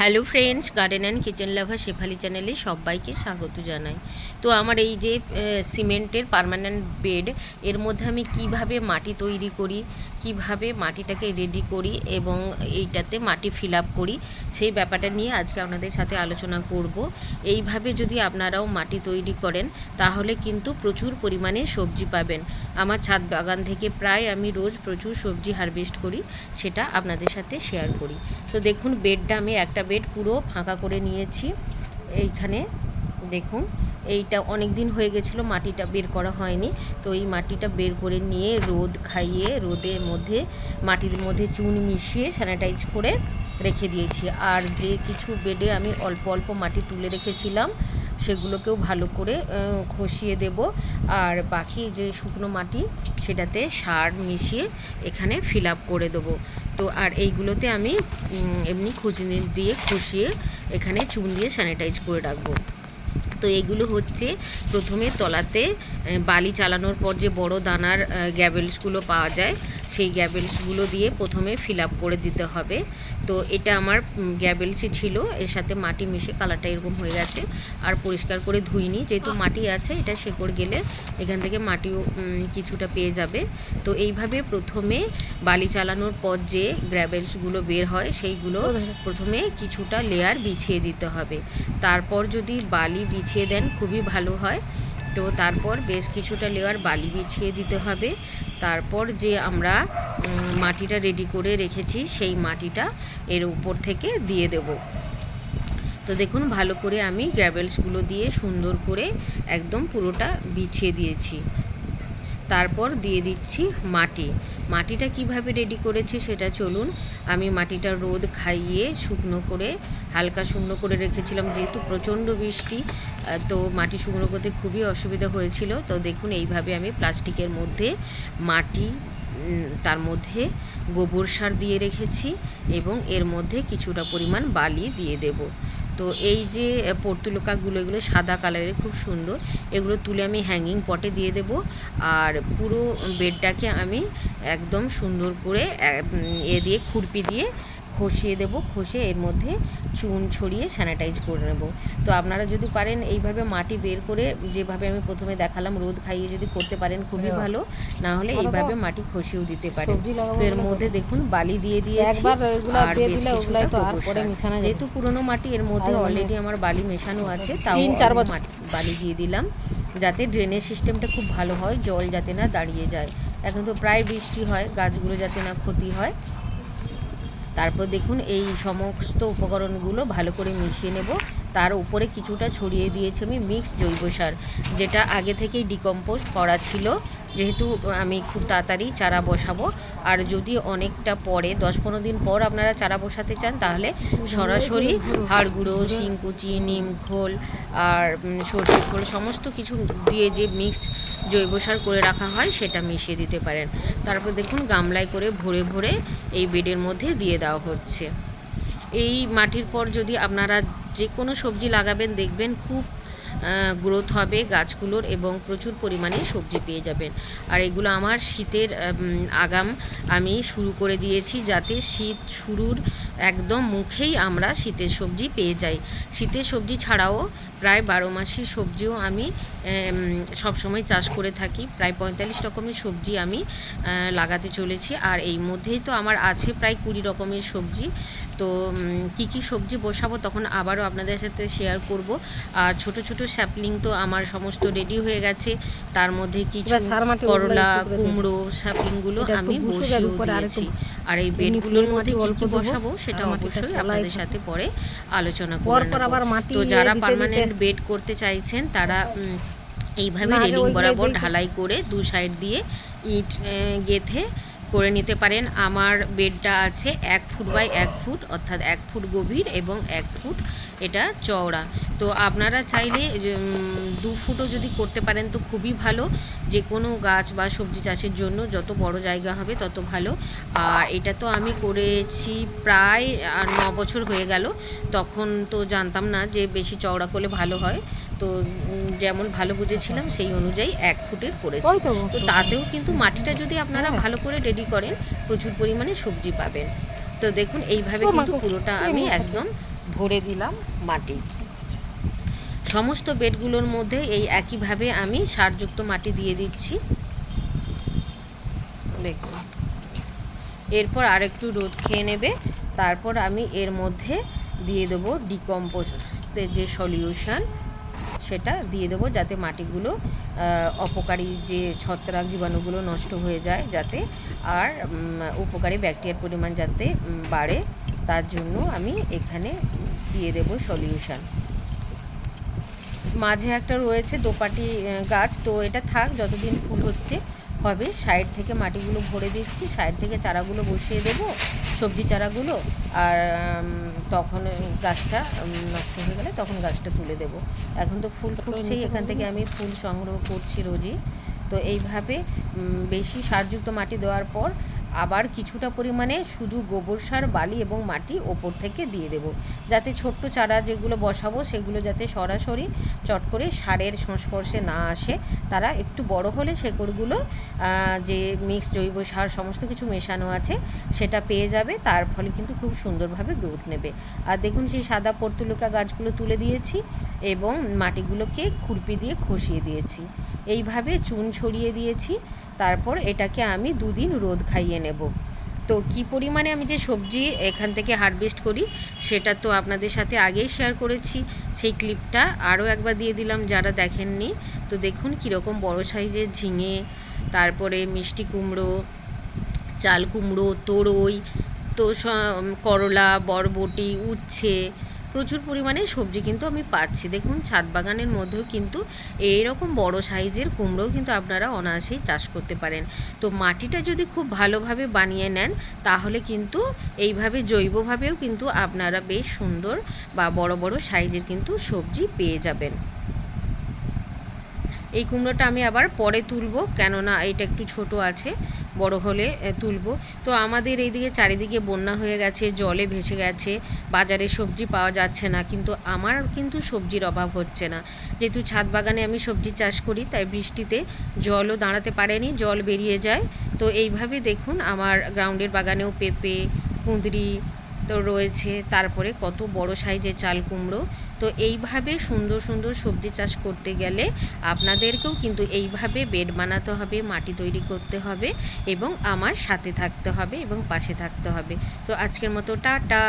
Hello friends garden and kitchen lover Shefali চ্যানেলে সবাইকে স্বাগত জানাই। তো আমার এই যে সিমেন্টের পারমানেন্ট বেড এর মধ্যে আমি কীভাবে মাটি তৈরি করি কীভাবে মাটিটাকে রেডি করি এবং এইটাতে মাটি ফিল করি, সেই ব্যাপারটা নিয়ে আজকে আপনাদের সাথে আলোচনা করব। এইভাবে যদি আপনারাও মাটি তৈরি করেন, তাহলে কিন্তু প্রচুর পরিমাণে সবজি পাবেন। আমার ছাদ বাগান থেকে প্রায় আমি রোজ প্রচুর সবজি হারভেস্ট করি, সেটা আপনাদের সাথে শেয়ার করি। তো দেখুন বেডটা আমি একটা বেড পুরো ফাঁকা করে নিয়েছি। এইখানে দেখুন এইটা অনেক দিন হয়ে গেছিল, মাটিটা বের করা হয়নি। তো এই মাটিটা বের করে নিয়ে রোদ খাইয়ে, রোদের মধ্যে, মাটির মধ্যে চুন মিশিয়ে স্যানিটাইজ করে রেখে দিয়েছি। আর যে কিছু বেডে আমি অল্প অল্প মাটি তুলে রেখেছিলাম, সেগুলোকেও ভালো করে খসিয়ে দেব। আর বাকি যে শুকনো মাটি, সেটাতে সার মিশিয়ে এখানে ফিল করে দেবো। তো আর এইগুলোতে আমি এমনি খুঁজনি দিয়ে খসিয়ে এখানে চুন দিয়ে স্যানিটাইজ করে রাখব। তো এগুলো হচ্ছে প্রথমে তলাতে বালি চালানোর পর যে বড় দানার গ্যাবেলসগুলো পাওয়া যায় সেই গ্যাবেলসগুলো দিয়ে প্রথমে ফিল আপ করে দিতে হবে। তো এটা আমার গ্যাবেলসই ছিল এর সাথে মাটি মিশে কালারটা এরকম হয়ে গেছে আর পরিষ্কার করে ধুইনি। যেহেতু মাটি আছে এটা শেকড় গেলে এখান থেকে মাটিও কিছুটা পেয়ে যাবে। তো এইভাবে প্রথমে বালি চালানোর পর যে গ্র্যাবেলসগুলো বের হয় সেইগুলো প্রথমে কিছুটা লেয়ার বিছিয়ে দিতে হবে। তারপর যদি বালি বিছিয়ে দেন, খুবই ভালো হয়। তো তারপর বেশ কিছুটা লেয়ার বালি বিছিয়ে দিতে হবে। তারপর যে আমরা মাটিটা রেডি করে রেখেছি, সেই মাটিটা এর উপর থেকে দিয়ে দেব। তো দেখুন, ভালো করে আমি গ্র্যাভেলসগুলো দিয়ে সুন্দর করে একদম পুরোটা বিছিয়ে দিয়েছি। তারপর দিয়ে দিচ্ছি মাটি। মাটিটা কীভাবে রেডি করেছি সেটা চলুন। আমি মাটিটা রোদ খাইয়ে শুকনো করে, হালকা শুকনো করে রেখেছিলাম যেহেতু প্রচণ্ড বৃষ্টি তো মাটি শুকনো করতে খুবই অসুবিধা হয়েছিল। তো দেখুন, এইভাবে আমি প্লাস্টিকের মধ্যে মাটি তার মধ্যে গোবর সার দিয়ে রেখেছি এবং এর মধ্যে কিছুটা পরিমাণ বালি দিয়ে দেব। তো এই যে পর্তুলকাগুলো, এগুলো সাদা কালারের, খুব সুন্দর। এগুলো তুলে আমি হ্যাঙ্গিং পটে দিয়ে দেব। আর পুরো বেডটাকে আমি একদম সুন্দর করে এ দিয়ে, খুরপি দিয়ে খসিয়ে দেব খসে এর মধ্যে চুন ছড়িয়ে স্যানিটাইজ করে নেব। তো আপনারা যদি পারেন এইভাবে মাটি বের করে যেভাবে আমি প্রথমে দেখালাম রোদ খাইয়ে যদি করতে পারেন খুবই ভালো না হলে এইভাবে মাটি খসিয়েও দিতে পারেন। তো এর মধ্যে দেখুন বালি দিয়ে দিয়েছি আর বেশ কিছুটা। যেহেতু পুরনো মাটি এর মধ্যে অলরেডি আমার বালি মেশানো আছে তাও বালি দিয়ে দিলাম যাতে ড্রেনেজ সিস্টেমটা খুব ভালো হয় জল যাতে না দাঁড়িয়ে যায়। এখন তো প্রায় বৃষ্টি হয় গাছগুলো যাতে না ক্ষতি হয়। তারপর দেখুন এই সমস্ত উপকরণগুলো ভালো করে মিশিয়ে নেব। তার উপরে কিছুটা ছড়িয়ে দিয়েছি আমি মিক্স জৈব সার, যেটা আগে থেকেই ডিকম্পোজ করা ছিল। যেহেতু আমি খুব তাড়াতাড়ি চারা বসাবো, আর যদি অনেকটা পরে দশ পনেরো দিন পর আপনারা চারা বসাতে চান, তাহলে সরাসরি হাড় গুঁড়ো শিংকুচি, নিম খোল, আর সর্ষে খোল, সমস্ত কিছু দিয়ে যে মিক্স জৈব সার করে রাখা হয়, সেটা মিশিয়ে দিতে পারেন। তারপর দেখুন, গামলায় করে ভরে ভরে এই বেডের মধ্যে দিয়ে দেওয়া হচ্ছে। এই মাটির পর যদি আপনারা যে কোনো সবজি লাগাবেন, দেখবেন খুব গ্রোথ হবে গাছগুলোর এবং প্রচুর পরিমাণে সবজি পেয়ে যাবেন। আর এগুলো আমার শীতের আগাম আমি শুরু করে দিয়েছি যাতে শীত শুরুর একদম মুখেই আমরা শীতের সবজি পেয়ে যাই। শীতের সবজি ছাড়াও প্রায় বারো মাসি সবজিও আমি সব সময় চাষ করে থাকি। প্রায় পঁয়তাল্লিশ রকমের সবজি আমি লাগাতে চলেছি। আর এই মধ্যেই তো আমার আছে প্রায় কুড়ি রকমের সবজি। তো কি কি সবজি বসাবো তখন আবারও আপনাদের সাথে শেয়ার করব। আর ছোট ছোট স্যাপলিং তো আমার সমস্ত রেডি হয়ে গেছে। তার মধ্যে কিছু করলা। কুমড়ো স্যাপলিংগুলো আমি বুসে যাবে বসিয়েও উপরে আর একটু দিয়েছি। আর এই বেডগুলোর মধ্যে কি কি বসাবো সেটা অবশ্যই আপনাদের সাথে পরে আলোচনা করে তো যারা পার্মানেন্ট বেড করতে চাইছেন তারা এইভাবে রেলিং বরাবর ঢালাই করে দু সাইড দিয়ে ইট গেঁথে করে নিতে পারেন। আমার বেডটা আছে এক ফুট বাই এক ফুট, অর্থাৎ এক ফুট গভীর এবং এক ফুট এটা চওড়া। তো আপনারা চাইলে দু ফুটও যদি করতে পারেন তো খুবই ভালো। যে কোনো গাছ বা সবজি চাষের জন্য যত বড় জায়গা হবে তত ভালো। আর এটা তো আমি করেছি প্রায় ন বছর হয়ে গেল। তখন তো জানতাম না যে বেশি চওড়া করলে ভালো হয়। তো যেমন ভালো বুঝেছিলাম সেই অনুযায়ী এক ফুটের করেছি ওই তো তাতেও কিন্তু মাটিটা যদি আপনারা হ্যাঁ। ভালো করে রেডি করেন প্রচুর পরিমাণে সবজি পাবেন। তো দেখুন এইভাবে কিন্তু পুরোটা আমি একদম ভরে দিলাম মাটি। সমস্ত বেডগুলোর মধ্যে এই একইভাবে আমি সারযুক্ত মাটি দিয়ে দিচ্ছি। দেখুন। এরপর আরেকটু রোদ খেয়ে নেবে। তারপর আমি এর মধ্যে দিয়ে দেবো ডিকম্পোস্টের যে সলিউশন সেটা দিয়ে দেবো যাতে মাটিগুলো অপকারী যে ছত্রাক জীবাণুগুলো নষ্ট হয়ে যায় যাতে, আর উপকারী ব্যাকটেরিয়ার পরিমাণ যাতে বাড়ে, তার জন্য আমি এখানে দিয়ে দেব সলিউশন। মাঝে একটা রয়েছে দোপাটি গাছ, তো এটা থাক, যতদিন ফুল হচ্ছে হবে। সাইড থেকে মাটিগুলো ভরে দিচ্ছি। সাইড থেকে চারাগুলো বসিয়ে দেব সবজি চারাগুলো। আর তখন গাছটা নষ্ট হয়ে গেলে তখন গাছটা তুলে দেব। এখন তো ফুল ফুটছেই এখান থেকে আমি ফুল সংগ্রহ করছি রোজই। তো এইভাবে বেশি সারযুক্ত মাটি দেওয়ার পর আবার কিছুটা পরিমাণে শুধু গোবর সার, বালি এবং মাটি ওপর থেকে দিয়ে দেব। যাতে ছোট্ট চারা যেগুলো বসাবো, সেগুলো যাতে সরাসরি চট করে সারের সংস্পর্শে না আসে। তারা একটু বড় হলে শেকড়গুলো যে মিক্স জৈব সার সমস্ত কিছু মেশানো আছে, সেটা পেয়ে যাবে। তার ফলে কিন্তু খুব সুন্দরভাবে গ্রোথ নেবে। আর দেখুন সেই সাদা পর্তুলকা গাছগুলো তুলে দিয়েছি এবং মাটিগুলোকে খুরপি দিয়ে খসিয়ে দিয়েছি। এইভাবে চুন ছড়িয়ে দিয়েছি। তারপর এটাকে আমি দুদিন রোদ খাইয়ে নেব। তো কি পরিমাণে আমি যে সবজি এখান থেকে হারভেস্ট করি, সেটা তো আপনাদের সাথে আগেই শেয়ার করেছি। সেই ক্লিপটা আরও একবার দিয়ে দিলাম যারা দেখেননি। তো দেখুন কীরকম বড় সাইজের ঝিঙে, তারপরে মিষ্টি কুমড়ো, চাল কুমড়ো, তোরই, তো করলা, বরবটি, উচ্ছে প্রচুর পরিমাণে সবজি কিন্তু আমি পাচ্ছি। দেখুন, ছাদ বাগানের মধ্যেও কিন্তু এইরকম বড় সাইজের কুমড়োও কিন্তু আপনারা অনায়াসেই চাষ করতে পারেন। তো মাটিটা যদি খুব ভালোভাবে বানিয়ে নেন, তাহলে কিন্তু এইভাবে জৈবভাবেও কিন্তু আপনারা বেশ সুন্দর বা বড় বড় সাইজের কিন্তু সবজি পেয়ে যাবেন। এই কুমড়োটা আমি আবার পরে তুলবো, কেননা এটা একটু ছোট আছে, বড় হলে তুলবো। তো আমাদের এইদিকে চারিদিকে বন্যা হয়ে গেছে, জলে ভেসে গেছে, বাজারে সবজি পাওয়া যাচ্ছে না, কিন্তু আমার কিন্তু সবজির অভাব হচ্ছে না। যেহেতু ছাদ বাগানে আমি সবজি চাষ করি, তাই বৃষ্টিতে জলও দাঁড়াতে পারেনি, জল বেরিয়ে যায়। তো এইভাবে দেখুন, আমার গ্রাউন্ডের বাগানেও পেঁপে, কুঁদরি তো রয়েছে, তারপরে কত বড় সাইজের চাল কুমড়ো। তো এইভাবে সুন্দর সুন্দর সবজি চাষ করতে গেলে আপনাদেরকেও কিন্তু এইভাবে বেড বানাতে হবে, মাটি তৈরি করতে হবে এবং আমার সাথে থাকতে হবে এবং পাশে থাকতে হবে। তো আজকের মতো টাটা।